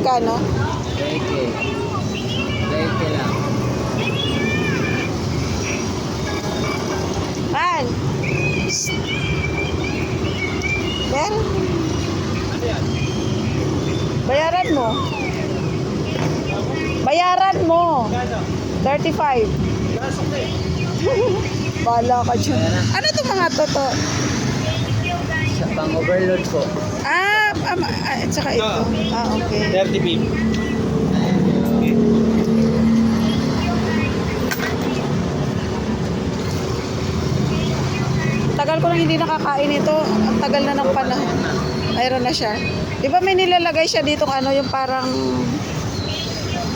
Magkano? Reke. Reke lang. Man! Ben? Bayaran mo. Bayaran mo. 35. Bala ka dyan. Ano to mga toto? Sa pang-overload po. Ah, um, ah, at saka ito. Ah, okay. 30 beef. Tagal ko nang hindi nakakain ito. Ang tagal na ng panahon. Mayroon na siya. Di ba may nilalagay siya dito ano, yung parang...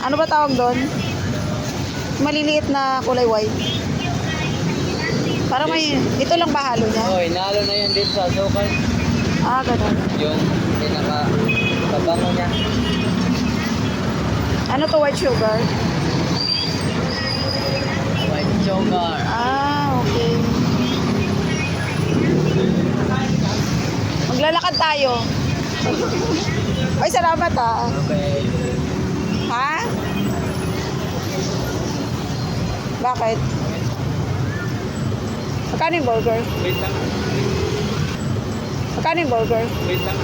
Ano ba tawag doon? Maliliit na kulay white. Parang may... Ito lang bahalo niya. Oh, inalo na yan dito sa sukal. Ah, ganun. Yung pinaka kabango niya. Ano to white sugar? White sugar. Ah, okay. Maglalakad tayo. Ay, salamat ah. Okay. Ha? Bakit? Magkano yung burger? Wait lang. Magkano yung burger? Wait lang.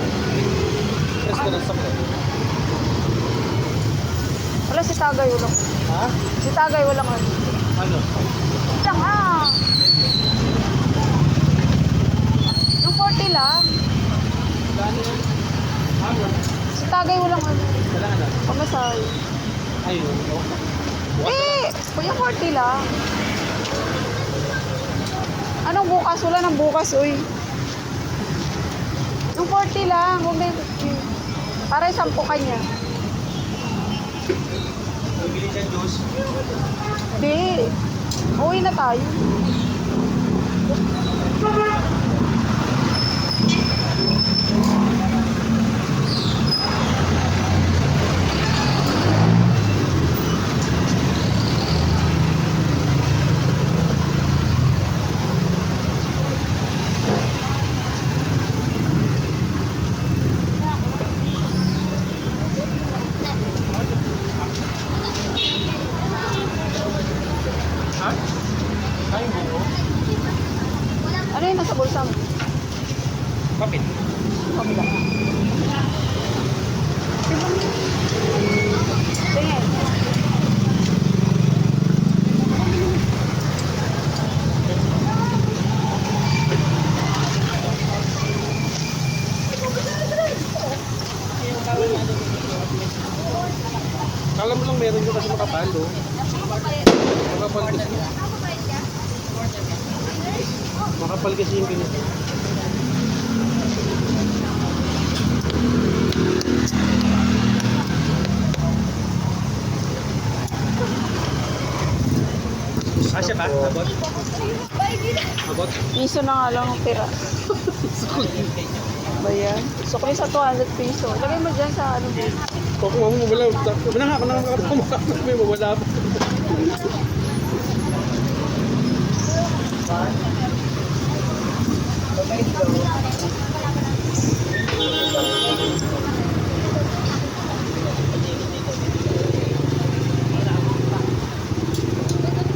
Press ko ng sakto. Wala si Tagay, walang. Ha? Si Tagay, walang ano. Ano? Lang ah. Yung 40 lang. Gano yun? Ano? Si Tagay, walang ano. Kailangan na. Pamasay. Ayun. Eh, kuya 40 lang. Anong bukas? Wala nang bukas, uy. Yung 40 lang, huwag na yung 50. Para isang po kanya. Bibili siya juice. Hindi. Uwi na tayo. Ha? Ay, buo. Ano yung nasa bulsa mo? Kapit. Kabila. Tingin. Kala mo lang meron ko kasi makapal, oh. Makapal kasi. Makapal kasi yung ganito. Asya ba? Abot? Abot? Piso na nga lang ang tira. Ba yan? Sukli sa 200 piso. Lagay mo dyan sa ano mo. Kukuha mo wala. Wala nga ako nakakapamukha. May mawala pa.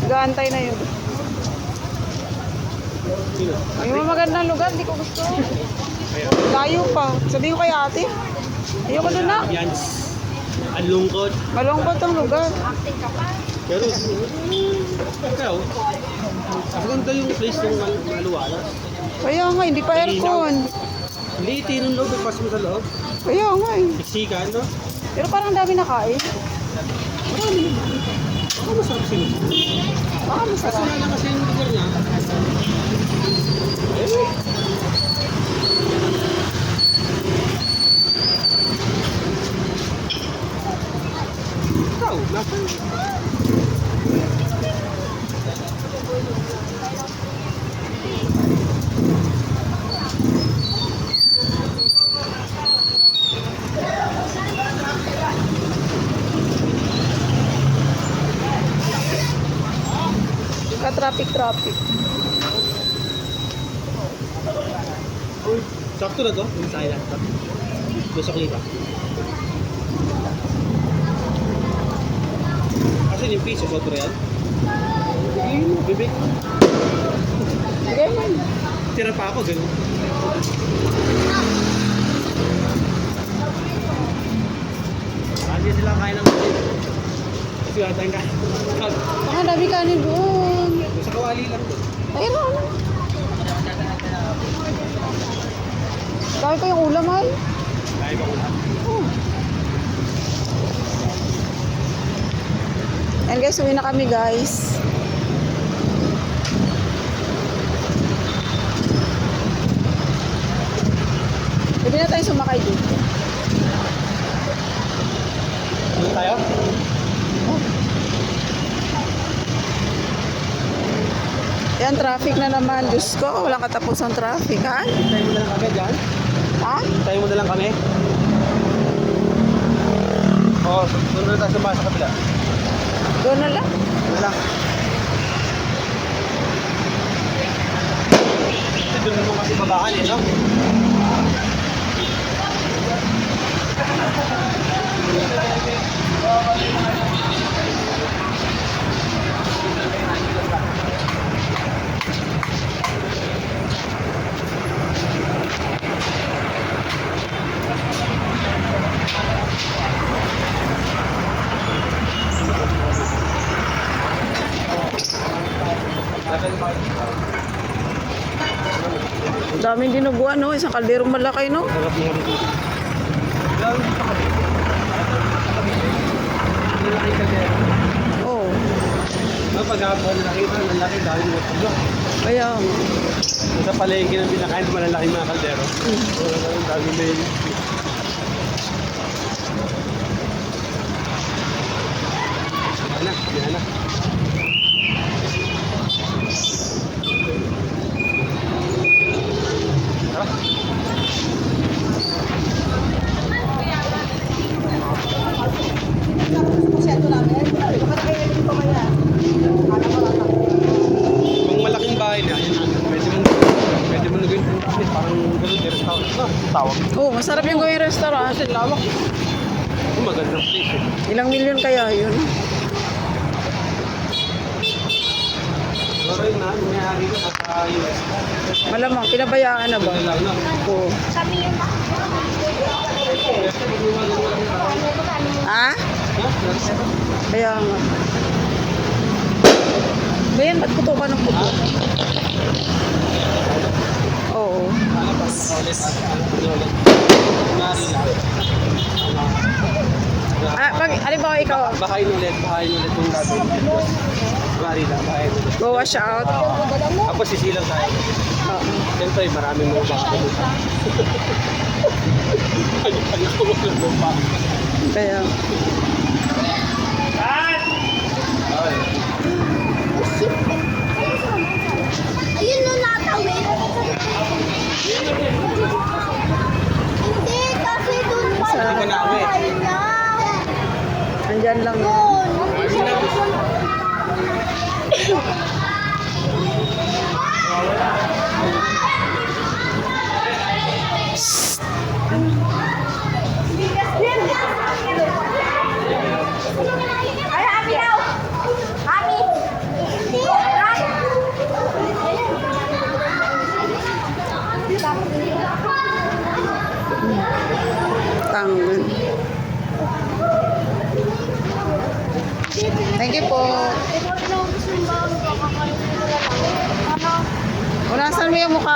Gaantay na yun. Ay, mga magandang lugar. Hindi ko gusto. Layo pa. Sabihin ko kay ate. Ayoko doon na. Yan. Ang lungkot. Malungkot ang lugar. Pero, ikaw, maganda yung place ng mal maluwalas. Kaya nga, hindi pa aircon. Liitin yung loob, pas mo sa loob. Kaya nga eh. Siksikan, no? Pero parang dami na kain. Marami. Ako masarap sila. Baka Kasi masarap. nga lang kasi yung lugar niya. Eh, ikaw, nasa Ka-traffic-traffic. Sakto na to, yung island. Doon sa Klipa. Kasi yung piso, sobra yan. Ayun, bibig. Man. Tira pa ako, ganun. Hindi sila kain ng. Kasi wala tayong kain. Baka dami kanin doon. Sa kawali lang doon. Ayun ano. Kaya ko yung ulam ay. Ba ko lang? Oh. And guys, uwi na kami guys. Pwede na tayo sumakay dito. Doon tayo? Yan, traffic na naman. Diyos ko, walang katapusang traffic, ha? Tayo na lang kami dyan. Ha? Tayo mo na lang kami. Oo, oh, doon na tayo sumasa sa kabila. Doon na lang. Doon lang. Kasi doon naman kasi babaan eh, no? Ang daming dinuguan, no? Isang kalderong malaki, no? Oo. Oh, Ang paghapon, nakita, ang laki dahil mo ito. kaya, Sa palengke ng pinakain, malalaki mga kaldero. Ang dami may... yung restaurant. Kasi lawak. Oh, magandang place eh. Ilang milyon kaya yun? Yun na, ko US. Malamang, pinabayaan na ba? Wala lang na. Oo. Ha? Kaya nga. Bayan, ba't puto ka ng puto? Oo. Ano pa, ulit. Ulit. Ah, pag, halimbawa ikaw, Bahayin ulit, bahayin ulit yung gagawin. May-ari lang, bahayin ulit. go wash out. Tapos sisilang tayo. Oo. Siyempre, maraming mga baka pumunta. Kanya-kanya ko walang lupa. Kaya, Ay. Ayun no, natawid. Hindi, kasi dun pa Sa- Hindi ko na uwi. niya. andyan lang yan.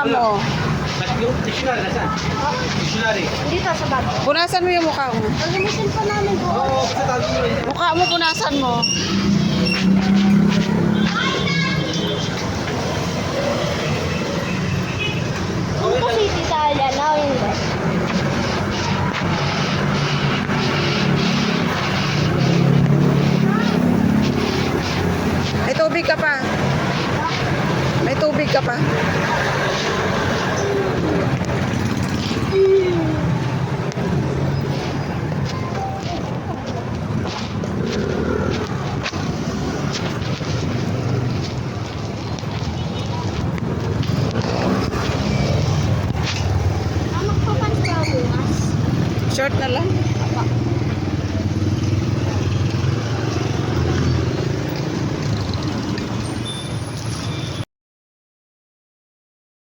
Mukha mo. Yung dictionary, nasaan? Dictionary. Dito sa bag. Punasan mo yung mukha mo. Pag-imisin pa namin doon. Oo, sa tabi mo rin. Mukha mo, punasan mo. Ano po si Italia na hindi? May tubig ka pa. May tubig ka pa.